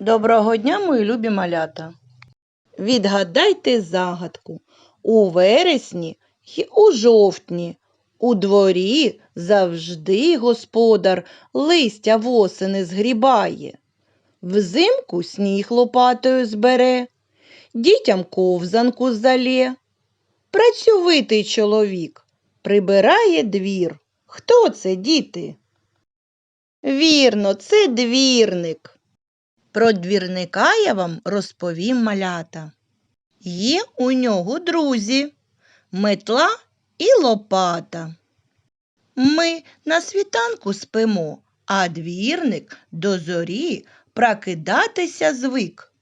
Доброго дня, мої любі малята. Відгадайте загадку. У вересні й у жовтні у дворі завжди господар листя восени згрібає. Взимку сніг лопатою збере, дітям ковзанку залє. Працьовитий чоловік прибирає двір. Хто це, діти? Вірно, це двірник. Про двірника я вам розповім малята. Є у нього друзі, метла і лопата. Ми на світанку спимо, а двірник до зорі прокидатися звик.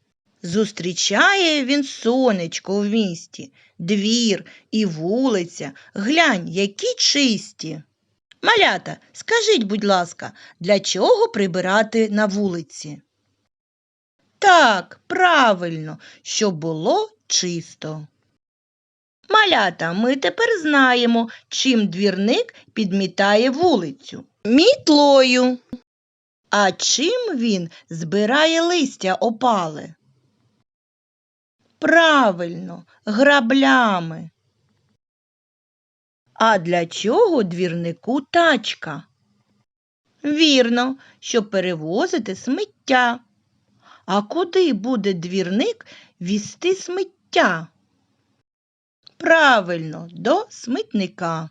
Зустрічає він сонечко в місті, двір і вулиця, глянь, які чисті. Малята, скажіть, будь ласка, для чого прибирати на вулиці? Так, правильно, щоб було чисто. Малята, ми тепер знаємо, чим двірник підмітає вулицю. Мітлою. А чим він збирає листя опале? Правильно, граблями. А для чого двірнику тачка? Вірно, щоб перевозити сміття. А куди буде двірник візти сміття? Правильно, до смітника.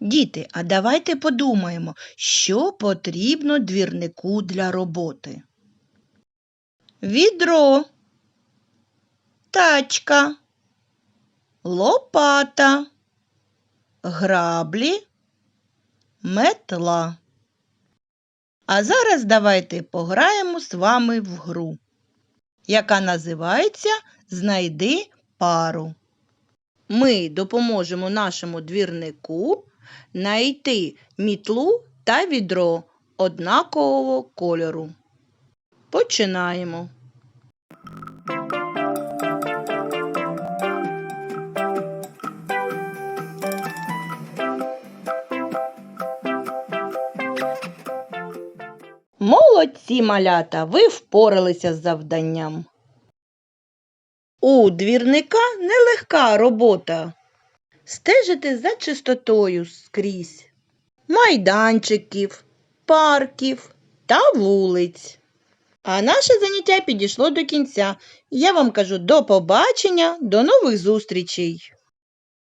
Діти, а давайте подумаємо, що потрібно двірнику для роботи. Відро, тачка, лопата, граблі, метла. А зараз давайте пограємо з вами в гру, яка називається Знайди пару. Ми допоможемо нашому двірнику знайти мітлу та відро однакового кольору. Починаємо. Молодці, малята, ви впоралися з завданням. У двірника нелегка робота. Стежити за чистотою скрізь майданчиків, парків та вулиць. А наше заняття підійшло до кінця. Я вам кажу до побачення, до нових зустрічей.